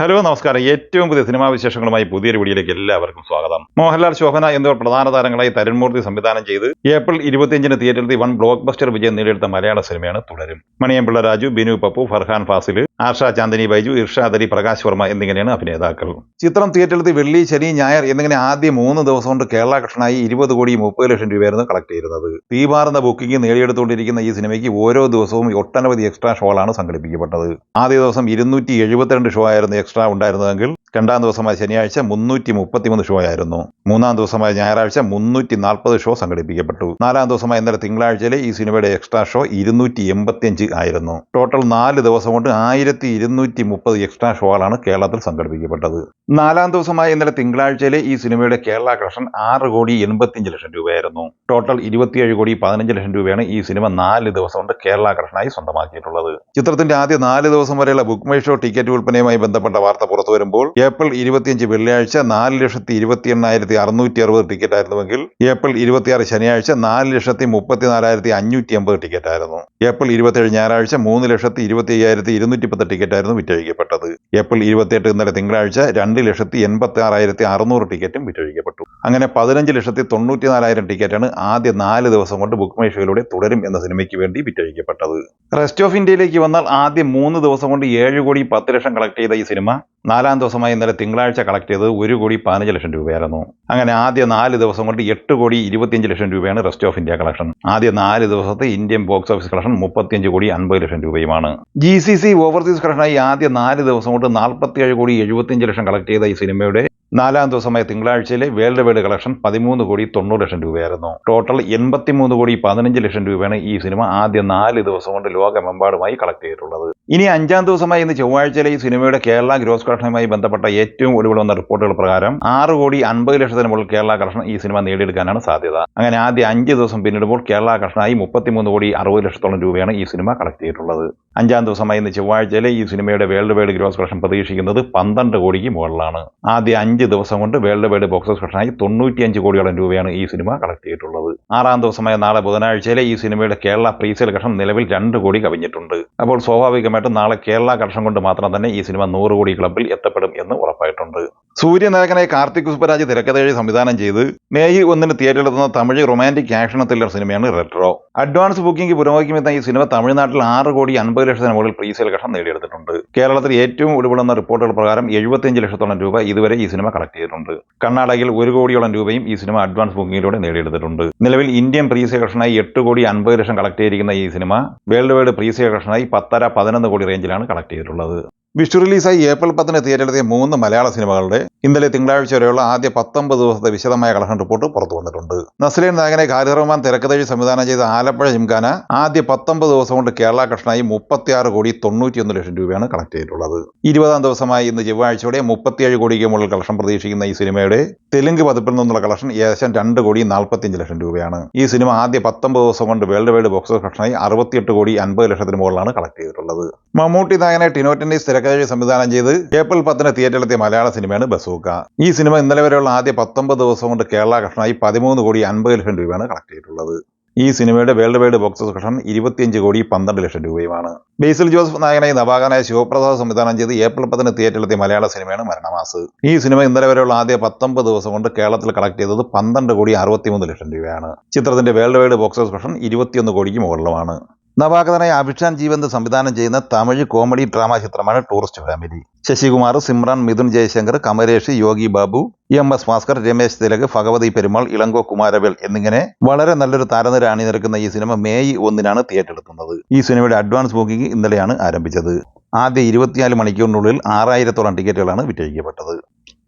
Hello നമസ്കാരം. ഏറ്റവും പുതിയ സിനിമാ വിശേഷങ്ങളുമായി പുതിയൊരു വീഡിയോയിലേക്ക് എല്ലാവർക്കും സ്വാഗതം. മോഹൻലാൽ ശോഭന എന്നിവർ പ്രധാന താരങ്ങളായി തരുൺമൂർത്തി സംവിധാനം ചെയ്ത് ഏപ്രിൽ ഇരുപത്തിയഞ്ചിന് തിയേറ്ററിൽ വൺ ബ്ലോക്ക് ബസ്റ്റർ വിജയം നേടിയെടുത്ത മലയാള സിനിമയാണ് തുടരും. മണിയമ്പിള്ള രാജു ബിനു പപ്പു ഫർഹാൻ ഫാസിൽ ആർഷ ചാന്ദിനി ബൈജു ഇർഷാദ് അലി പ്രകാശ് വർമ്മ എന്നിങ്ങനെയാണ് അഭിനേതാക്കൾ. ചിത്രം തിയേറ്ററിൽ വെള്ളി ശനി ഞായർ എന്നിങ്ങനെ ആദ്യ മൂന്ന് ദിവസം കൊണ്ട് കേരള കൃഷ്ണനായി ഇരുപത് കോടി മുപ്പത് ലക്ഷം രൂപയായിരുന്നു കളക്ട് ചെയ്തിരുന്നത്. തീപാറുന്ന ബുക്കിംഗ് നേടിയെടുത്തുകൊണ്ടിരിക്കുന്ന ഈ സിനിമയ്ക്ക് ഓരോ ദിവസവും ഒട്ടനവധി എക്സ്ട്രാ ഷോകളാണ് സംഘടിപ്പിക്കപ്പെട്ടത്. ആദ്യ ദിവസം ഇരുന്നൂറ്റി എഴുപത്തിരണ്ട് ഷോ ആയിരുന്നു എക്സ്ട്രാ ഉണ്ടായിരുന്നതെങ്കിൽ രണ്ടാം ദിവസമായ ശനിയാഴ്ച മുന്നൂറ്റി മുപ്പത്തിമൂന്ന് ഷോ ആയിരുന്നു. മൂന്നാം ദിവസമായ ഞായറാഴ്ച മുന്നൂറ്റി നാൽപ്പത് ഷോ സംഘടിപ്പിക്കപ്പെട്ടു. നാലാം ദിവസമായ ഇന്നലെ തിങ്കളാഴ്ചയിലെ ഈ സിനിമയുടെ എക്സ്ട്രാ ഷോ ഇരുന്നൂറ്റി എൺപത്തിയഞ്ച് ആയിരുന്നു. ടോട്ടൽ നാല് ദിവസം കൊണ്ട് ആയിരത്തി ഇരുന്നൂറ്റി മുപ്പത് എക്സ്ട്രാ ഷോകളാണ് കേരളത്തിൽ സംഘടിപ്പിക്കപ്പെട്ടത്. നാലാം ദിവസമായ ഇന്നലെ തിങ്കളാഴ്ചയിലെ ഈ സിനിമയുടെ കേരള കളക്ഷൻ ആറ് കോടി എൺപത്തിയഞ്ച് ലക്ഷം രൂപയായിരുന്നു. ടോട്ടൽ ഇരുപത്തിയേഴ് കോടി പതിനഞ്ച് ലക്ഷം രൂപയാണ് ഈ സിനിമ നാല് ദിവസം കൊണ്ട് കേരള കളക്ഷനായി സ്വന്തമാക്കിയിട്ടുള്ളത്. ചിത്രത്തിന്റെ ആദ്യ നാല് ദിവസം വരെയുള്ള ബുക്ക് മൈ ഷോ ടിക്കറ്റ് വിൽപ്പനയുമായി ബന്ധപ്പെട്ട വാർത്ത പുറത്തു വരുമ്പോൾ ഏപ്രിൽ ഇരുപത്തിയഞ്ച് വെള്ളിയാഴ്ച നാല് ലക്ഷത്തി ഇരുപത്തി എണ്ണായിരത്തി അറുന്നൂറ്റി അറുപത് ടിക്കറ്റ് ആയിരുന്നുവെങ്കിൽ ഏപ്രിൽ ഇരുപത്തിയാറ് ശനിയാഴ്ച നാല് ലക്ഷത്തി മുപ്പത്തി നാലായിരത്തി അഞ്ഞൂറ്റി അമ്പത് ടിക്കറ്റ് ആയിരുന്നു. ഏപ്രിൽ ഇരുപത്തിയേഴ് ഞായറാഴ്ച മൂന്ന് ലക്ഷത്തി ഇരുപത്തി അയ്യായിരത്തി ഇരുന്നൂറ്റി പത്ത് ടിക്കറ്റ് ആയിരുന്നു വിറ്റഴിക്കപ്പെട്ടത്. ഏപ്രിൽ ഇരുപത്തിയെട്ട് ഇന്നലെ തിങ്കളാഴ്ച രണ്ട് ലക്ഷത്തി എൺപത്തി ആറായിരത്തി അറുന്നൂറ് ടിക്കറ്റും വിറ്റഴിക്കപ്പെട്ടു. അങ്ങനെ പതിനഞ്ച് ലക്ഷത്തി തൊണ്ണൂറ്റി നാലായിരം ടിക്കറ്റാണ് ആദ്യ നാല് ദിവസം കൊണ്ട് ബുക്ക് മൈഷയിലൂടെ തുടരും എന്ന സിനിമയ്ക്ക് വേണ്ടി വിറ്റഴിക്കപ്പെട്ടത്. റെസ്റ്റ് ഓഫ് ഇന്ത്യയിലേക്ക് വന്നാൽ ആദ്യം മൂന്ന് ദിവസം കൊണ്ട് ഏഴ് കോടി പത്ത് ലക്ഷം കളക്ട് ചെയ്ത ഈ സിനിമ നാലാം ദിവസമായി ഇന്നലെ തിങ്കളാഴ്ച കളക്ട് ചെയ്തത് ഒരു കോടി പതിനഞ്ച് ലക്ഷം രൂപയായിരുന്നു. അങ്ങനെ ആദ്യ നാല് ദിവസം കൊണ്ട് എട്ട് കോടി ഇരുപത്തിയഞ്ച് ലക്ഷം രൂപയാണ് റെസ്റ്റ് ഓഫ് ഇന്ത്യ കളക്ഷൻ ആദ്യ നാല് ദിവസത്തെ ഇന്ത്യൻ ബോക്സ് ഓഫീസ് കളക്ഷൻ മുപ്പത്തിയഞ്ച് കോടി അൻപത് ലക്ഷം രൂപയുമാണ്. ജി സി സി ഓവർസീസ് കളക്ഷനായി ആദ്യ നാല് ദിവസം കൊണ്ട് നാൽപ്പത്തിയേഴ് കോടി എഴുപത്തിയഞ്ച് ലക്ഷം കളക്ട് ചെയ്ത ഈ സിനിമയുടെ നാലാം ദിവസമായ തിങ്കളാഴ്ചയിലെ വേൾഡ് വൈഡ് കളക്ഷൻ പതിമൂന്ന് കോടി തൊണ്ണൂറ് ലക്ഷം രൂപയായിരുന്നു. ടോട്ടൽ എൺപത്തിമൂന്ന് കോടി പതിനഞ്ച് ലക്ഷം രൂപയാണ് ഈ സിനിമ ആദ്യ നാല് ദിവസം കൊണ്ട് ലോകമെമ്പാടുമായി കളക്ട് ചെയ്തിട്ടുള്ളത്. ഇനി അഞ്ചാം ദിവസമായി ഇന്ന് ചൊവ്വാഴ്ചയിലെ ഈ സിനിമയുടെ കേരള ഗ്രോസ് കളക്ഷനുമായി ബന്ധപ്പെട്ട ഏറ്റവും ഒടുവിൽ വന്ന റിപ്പോർട്ടുകൾ പ്രകാരം ആറ് കോടി അൻപത് ലക്ഷത്തിന് മുകളിൽ കേരള കളക്ഷൻ ഈ സിനിമ നേടിയെടുക്കാനാണ് സാധ്യത. അങ്ങനെ ആദ്യ അഞ്ച് ദിവസം പിന്നിടുമ്പോൾ കേരള കളക്ഷനായി മുപ്പത്തിമൂന്ന് കോടി അറുപത് ലക്ഷത്തോളം രൂപയാണ് ഈ സിനിമ കളക്ട് ചെയ്തിട്ടുള്ളത്. അഞ്ചാം ദിവസമായി ഇന്ന് ചൊവ്വാഴ്ചയിലെ ഈ സിനിമയുടെ വേൾഡ് വൈഡ് ഗ്രോസ് കളക്ഷൻ പ്രതീക്ഷിക്കുന്നത് പന്ത്രണ്ട് കോടിക്ക് മുകളിലാണ്. ആദ്യ അഞ്ച് ദിവസം കൊണ്ട് വേൾഡ് വൈഡ് ബോക്സ് ഓഫീസ് കളക്ഷനായി തൊണ്ണൂറ്റിയഞ്ച് കോടിയോളം രൂപയാണ് ഈ സിനിമ കളക്ട് ചെയ്തിട്ടുള്ളത്. ആറാം ദിവസമായ നാളെ ബുധനാഴ്ചയിലെ ഈ സിനിമയുടെ കേരള പ്രീസെയിൽ കളക്ഷൻ നിലവിൽ രണ്ട് കോടി കവിഞ്ഞിട്ടുണ്ട്. അപ്പോൾ സ്വാഭാവികമായിട്ടും നാളെ കേരള കളക്ഷൻ കൊണ്ട് മാത്രം തന്നെ ഈ സിനിമ നൂറ് കോടി ക്ലബിൽ എത്തപ്പെടും എന്ന് ഉറപ്പായിട്ടുണ്ട്. സൂര്യനായകനെ കാർത്തിക് സുബരാജ് തിരക്കഥ സംവിധാനം ചെയ്ത് മെയ് ഒന്നിന് തിയേറ്ററിലെത്തുന്ന തമിഴ് റൊമാന്റിക് ആക്ഷൻ ത്രില്ലർ സിനിമയാണ് റെട്രോ അഡ്വാൻസ് ബുക്കിംഗ് പുരോഗമിക്കുന്ന ഈ സിനിമ തമിഴ്നാട്ടിൽ ആറ് കോടി അൻപത് ലക്ഷത്തിന് മുകളിൽ പ്രീസെയിൽ കളക്ഷൻ നേടിയെടുത്തിട്ടുണ്ട്. കേരളത്തിൽ ഏറ്റവും ഒടുവിടുന്ന റിപ്പോർട്ടുകൾ പ്രകാരം എഴുപത്തിയഞ്ച് ലക്ഷത്തോളം രൂപ ഇതുവരെ ഈ സിനിമ കളക്ട് ചെയ്തിട്ടുണ്ട്. കർണാടകയിൽ ഒരു കോടിയോളം രൂപയും ഈ സിനിമ അഡ്വാൻസ് ബുക്കിംഗിലൂടെ നേടിയെടുത്തിട്ടുണ്ട്. നിലവിൽ ഇന്ത്യൻ പ്രീസെയിൽ കളക്ഷനായി എട്ട് കോടി അൻപത് ലക്ഷം കളക്ട് ചെയ്തിരിക്കുന്ന ഈ സിനിമ വേൾഡ് വൈഡ് പ്രീസെയിൽ കളക്ഷനായി പത്തര പതിനൊന്ന് കോടി റേഞ്ചിലാണ് കളക്ട് ചെയ്തിട്ടുള്ളത്. വിഷു റിലീസായി ഏപ്രിൽ പത്തിന് തിയേറ്ററിലെത്തിയ മൂന്ന് മലയാള സിനിമകളുടെ ഇന്നലെ തിങ്കളാഴ്ച വരെയുള്ള ആദ്യ പത്തൊമ്പത് ദിവസത്തെ വിശദമായ കളക്ഷൻ റിപ്പോർട്ട് പുറത്തു വന്നിട്ടുണ്ട്. നസ്ലീൻ നായകനെ ഖാലിദ് റഹ്മാൻ സംവിധാനം ചെയ്ത ആലപ്പുഴ ജിംഖാന ആദ്യ പത്തൊമ്പത് ദിവസം കൊണ്ട് കേരള കൃഷ്ണായി മുപ്പത്തിയാറ് കോടി തൊണ്ണൂറ്റിയൊന്ന് ലക്ഷം രൂപയാണ് കളക്ട് ചെയ്തിട്ടുള്ളത്. ഇരുപതാം ദിവസമായി ഇന്ന് ചൊവ്വാഴ്ചയോടെ മുപ്പത്തിയേഴ് കോടിക്ക് മുകളിൽ കളക്ഷൻ പ്രതീക്ഷിക്കുന്ന ഈ സിനിമയുടെ തെലുങ്ക് പതിപ്പിൽ നിന്നുള്ള കളക്ഷൻ ഏകദേശം രണ്ട് കോടി നാൽപ്പത്തിയഞ്ച് ലക്ഷം രൂപയാണ്. ഈ സിനിമ ആദ്യ പത്തൊമ്പത് ദിവസം കൊണ്ട് വേൾഡ് വൈഡ് ബോക്സ് കളക്ഷനായി അറുപത്തിയെട്ട് കോടി അൻപത് ലക്ഷത്തിന് മുകളിലാണ് കളക്ട് ചെയ്തിട്ടുള്ളത്. മമ്മൂട്ടി നായകനെ ടിനോറ്റൻഡീസ് തിരക്കഥഴി സംവിധാനം ചെയ്ത് ഏപ്രിൽ പത്തിന് തിയേറ്ററിലെത്തിയ മലയാള സിനിമയാണ് ബസൂക്ക. ഈ സിനിമ ഇന്നലെ വരെയുള്ള ആദ്യ പത്തൊമ്പത് ദിവസം കൊണ്ട് കേരള കഷ്ണമായി പതിമൂന്ന് കോടി അൻപത് ലക്ഷം രൂപയാണ് കളക്ട് ചെയ്തിട്ടുള്ളത്. ഈ സിനിമയുടെ world wide box office collection ഇരുപത്തിയഞ്ച് കോടി പന്ത്രണ്ട് ലക്ഷം രൂപയുമാണ്. ബേസിൽ ജോസഫ് നായകനായി നവാഗനായ ശിവപ്രസാദ് സംവിധാനം ചെയ്ത് ഏപ്രിൽ പത്തിന് തിയേറ്ററിലെത്തിയ മലയാള സിനിമയാണ് മരണമാസ്. ഈ സിനിമ ഇന്നലെ വരെയുള്ള ആദ്യ പത്തൊമ്പത് ദിവസം കൊണ്ട് കേരളത്തിൽ കളക്ട് ചെയ്തത് പന്ത്രണ്ട് കോടി അറുപത്തിമൂന്ന് ലക്ഷം രൂപയാണ്. ചിത്രത്തിന്റെ world wide box office collection ഇരുപത്തിയൊന്ന് കോടിക്ക് മുകളിലുമാണ്. നവാഗതനായ അഭിഷാൻ ജീവന്ത് സംവിധാനം ചെയ്യുന്ന തമിഴ് കോമഡി ഡ്രാമ ചിത്രമാണ് Tourist Family. Sasikumar Simran Mithun Jaishankar Kamaresh Yogi Babu M S Bhaskar Ramesh Thilak Bhagavathi Perumal Elango Kumaravel എന്നിങ്ങനെ വളരെ നല്ലൊരു താരനിര അണിനിരക്കുന്ന ഈ സിനിമ മെയ് ഒന്നിനാണ് തിയേറ്ററെത്തുന്നത് ഈ സിനിമയുടെ അഡ്വാൻസ് ബുക്കിംഗ് ഇന്നലെയാണ് ആരംഭിച്ചത്. ആദ്യ ഇരുപത്തിനാല് മണിക്കൂറിനുള്ളിൽ ആറായിരത്തോളം ടിക്കറ്റുകളാണ് വിറ്റഴിക്കപ്പെട്ടത്.